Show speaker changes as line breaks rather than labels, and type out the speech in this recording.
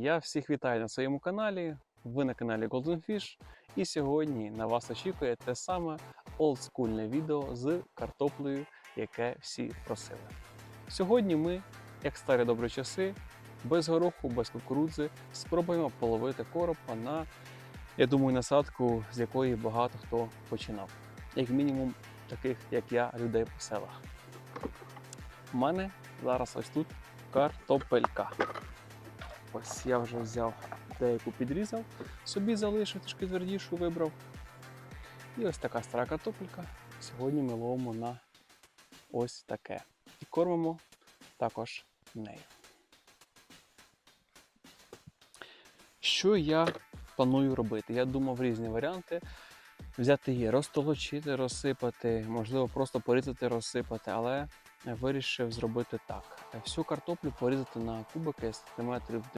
Я всіх вітаю на своєму каналі. Ви на каналі Golden Fish. І сьогодні на вас очікує те саме олдскульне відео з картоплею, яке всі просили. Сьогодні ми, як старі добрі часи, без гороху, без кукурудзи, спробуємо половити коропа на, я думаю, насадку, з якої багато хто починав. Як мінімум, таких, як я, людей по селах. У мене зараз ось тут картопелька. Ось я вже взяв деяку підрізав, собі залишив, трішки твердішу вибрав. І ось така стара картопелька. Сьогодні ми ловимо на ось таке. І кормимо також нею. Що я планую робити? Я думав різні варіанти. Взяти її, розтолочити, розсипати, можливо, просто порізати, розсипати, але вирішив зробити так: всю картоплю порізати на кубики сантиметрів